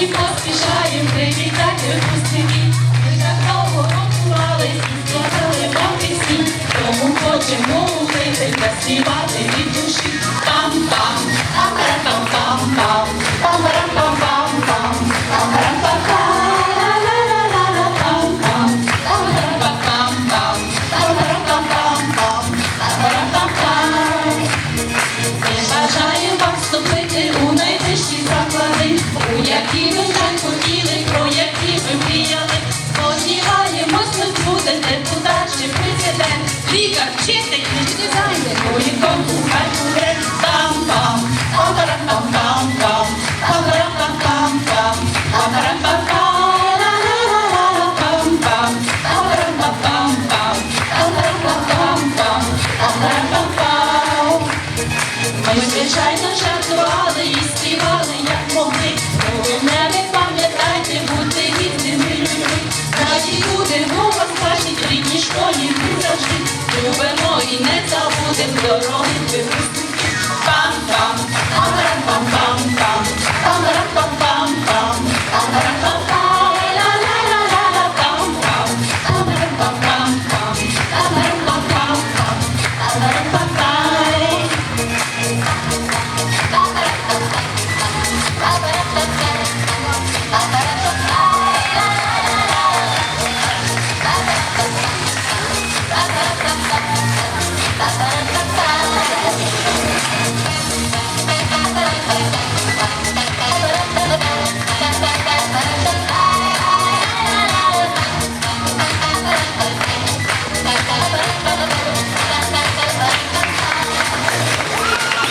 Сьогодні поспішаєм привітати випускників. Ми так довго готували і складали вам пісні. Тому хочемо увити та співати від душі. Там-там, пам-пам-пам-пам, звичайно, жартували і співали, як могли. Головне, ви пам'ятайте, бути рідними людьми. Наші люди у вас бачать в школі ми. Любимо і не забудемо дороги. Пам-пам, пам-пам-пам-пам.